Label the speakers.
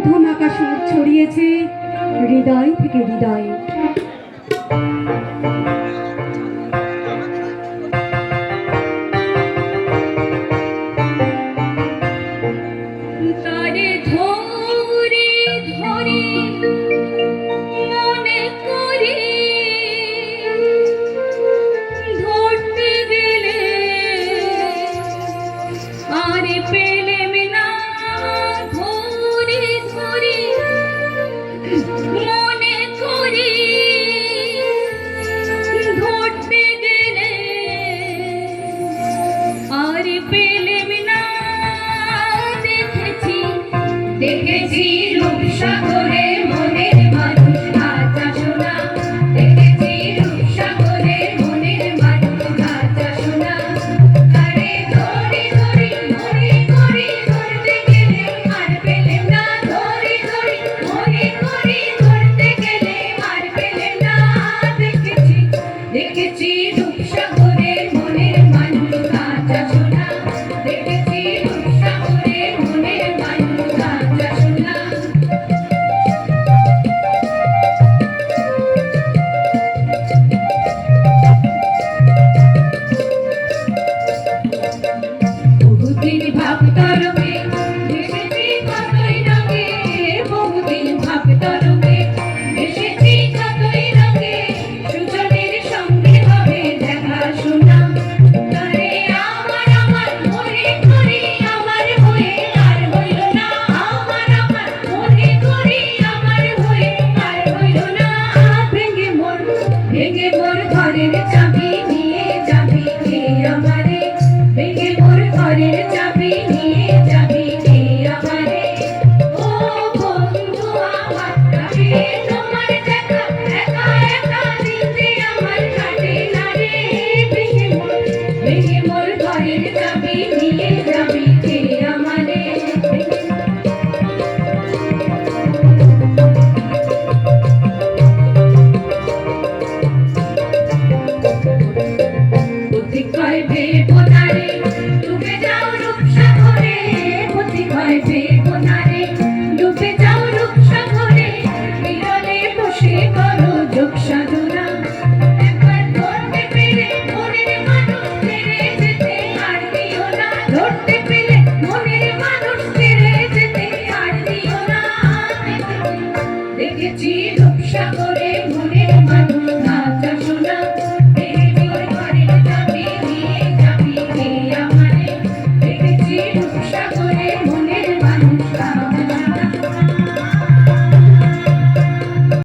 Speaker 1: মন্থমাকা সুর ছড়িয়েছে। হৃদয় থেকে হৃদয়ে।
Speaker 2: পেলেম না দেখেছি দেখেছি। baby. get to